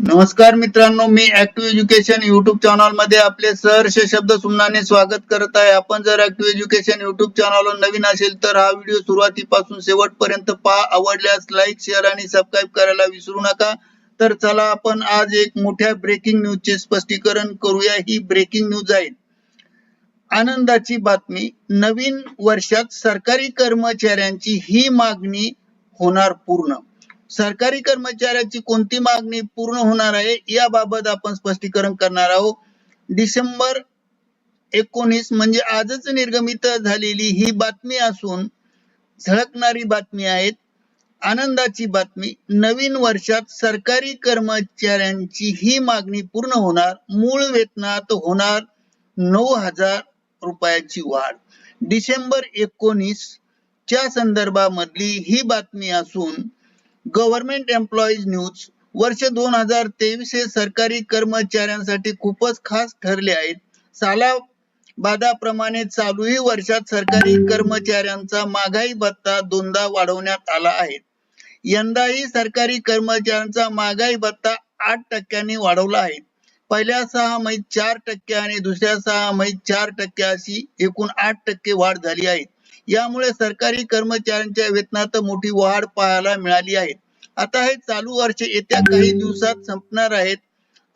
नमस्कार मित्रांनो मी ऍक्टिव्ह एज्युकेशन युट्यूब चॅनलमध्ये आपले सहर्ष शब्द सुमनाने स्वागत करत आहे. आपण जर ऍक्टिव्ह एज्युकेशन युट्यूब चॅनलवर नवीन असेल तर हा व्हिडिओ सुरुवातीपासून शेवटपर्यंत पहा. आवडल्यास लाईक शेअर आणि सबस्क्राईब करायला विसरू नका. तर चला आपण आज एक मोठ्या ब्रेकिंग न्यूजचे स्पष्टीकरण करूया. ही ब्रेकिंग न्यूज आहे. आनंदाची बातमी. नवीन वर्षात सरकारी कर्मचाऱ्यांची ही मागणी होणार पूर्ण. सरकारी कर्मचाऱ्याची कोणती मागणी पूर्ण होणार आहे याबाबत आपण स्पष्टीकरण करणार आहोत. डिसेंबर एकोणीस म्हणजे आजच निर्गमित झालेली ही बातमी असून झळकणारी बातमी आहेत. आनंदाची बातमी नवीन वर्षात सरकारी कर्मचाऱ्यांची ही मागणी पूर्ण होणार मूळ वेतनात होणार नऊ हजार रुपयाची वाढ. डिसेंबर एकोणीस च्या संदर्भामधली ही बातमी असून गव्हर्नमेंट एम्प्लॉईज न्यूज. वर्ष दोन हजार तेवीस हे सरकारी कर्मचाऱ्यांसाठी खूपच खास ठरले आहेत. साला बादाप्रमाणे चालूही वर्षात सरकारी कर्मचाऱ्यांचा महागाई भत्ता दोनदा वाढवण्यात आला आहे. यंदाही सरकारी कर्मचाऱ्यांचा महागाई भत्ता आठ टक्क्यांनी वाढवला आहे. पहिल्या सहा महिन्यात चार टक्के आणि दुसऱ्या सहा महिन्यात चार टक्के अशी एकूण आठ टक्के वाढ झाली आहे. यामुळे सरकारी कर्मचाऱ्यांच्या वेतनात मोठी वाढ पाहायला मिळाली आहे. आता हे चालू वर्ष येत्या काही दिवसात संपणार आहेत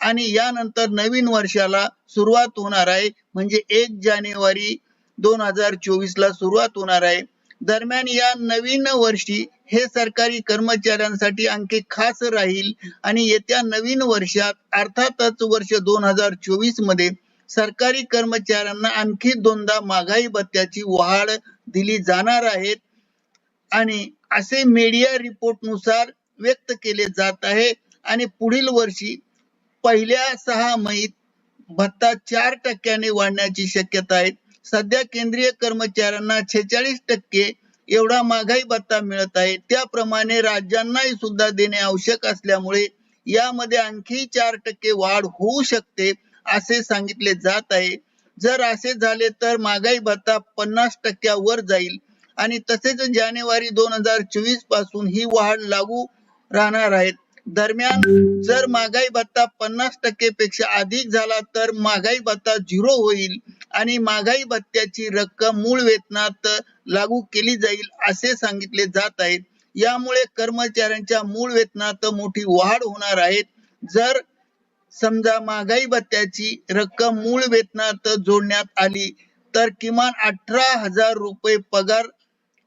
आणि यानंतर नवीन वर्षाला सुरुवात होणार आहे. म्हणजे एक जानेवारी दोन हजार चोवीस ला सुरुवात होणार आहे. दरम्यान या नवीन वर्षी हे सरकारी कर्मचाऱ्यांसाठी आणखी खास राहील आणि येत्या नवीन वर्षात अर्थातच वर्ष दोन हजार चोवीसमध्ये सरकारी कर्मचाऱ्यांना आणखी दोनदा महागाई भत्त्याची वाढ दिली जाणार आहेत. आणि असे मीडिया रिपोर्टनुसार व्यक्त केले जात आहे. आणि पुढील वर्षी पहिल्या सहा महिन्यात भत्ता चार टक्क्याने वाढण्याची शक्यता आहे. सध्या केंद्रीय कर्मचाऱ्यांना छेचाळीस टक्के एवढा महागाई भत्ता मिळत आहे. त्याप्रमाणे राज्यांनाही सुद्धा देणे आवश्यक असल्यामुळे यामध्ये आणखी चार टक्के वाढ होऊ शकते असे सांगितले जात आहे. जर असे झाले तर महागाई भत्ता पन्नास टक्क्यावर जाईल. आणि तसेच जानेवारी दोन हजार चोवीसपासून ही वाढ लागू राहणार आहेत दरम्यान जर महागाई भत्ता पन्नास टक्के पेक्षा अधिक झाला तर महागाई भत्ता झिरो होईल आणि महागाई भत्त्याची रक्कम मूळ वेतनात लागू केली जाईल असे सांगितले जात आहे. यामुळे कर्मचाऱ्यांच्या मूळ वेतनात मोठी वाढ होणार आहे. जर समजा महागाई भत्त्याची रक्कम मूळ वेतनात जोडण्यात आली तर किमान अठरा हजार रुपये पगार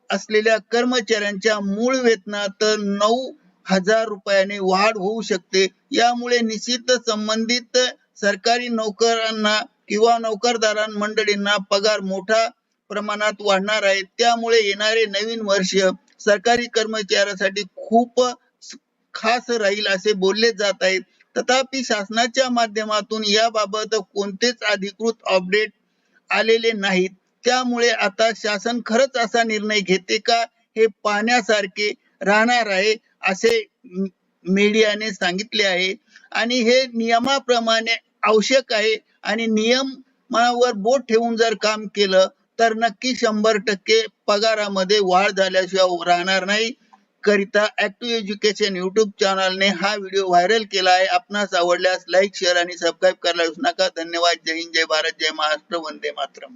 असलेल्या कर्मचाऱ्यांच्या मूळ वेतनात नऊ हजार रुपयाने वाढ होऊ शकते. यामुळे निश्चित संबंधित सरकारी नोकरांना किंवा नोकरदारां मंडळींना पगार मोठा प्रमाणात वाढणार आहे. त्यामुळे येणारे नवीन वर्ष सरकारी कर्मचाऱ्यासाठी खूप खास राहील असे बोलले जात आहे तथापि शासनाच्या माध्यमातून याबाबत कोणतेच अधिकृत अपडेट आलेले नाहीत. त्यामुळे आता शासन खरंच असा निर्णय घेते का हे पाहण्यासारखे राहणार आहे असे मीडियाने सांगितले आहे. आणि हे नियमाप्रमाणे आवश्यक आहे आणि नियमावर बोट ठेवून जर काम केलं तर नक्की शंभर टक्के पगारामध्ये वाढ झाल्याशिवाय राहणार नाही. करिता ऍक्टिव्ह एज्युकेशन युट्यूब चॅनलने हा व्हिडिओ व्हायरल केला आहे. आपणास आवडल्यास लाईक शेअर आणि सबस्क्राईब करायला विसरू नका. धन्यवाद. जय हिंद. जय भारत. जय महाराष्ट्र. वंदे मातरम.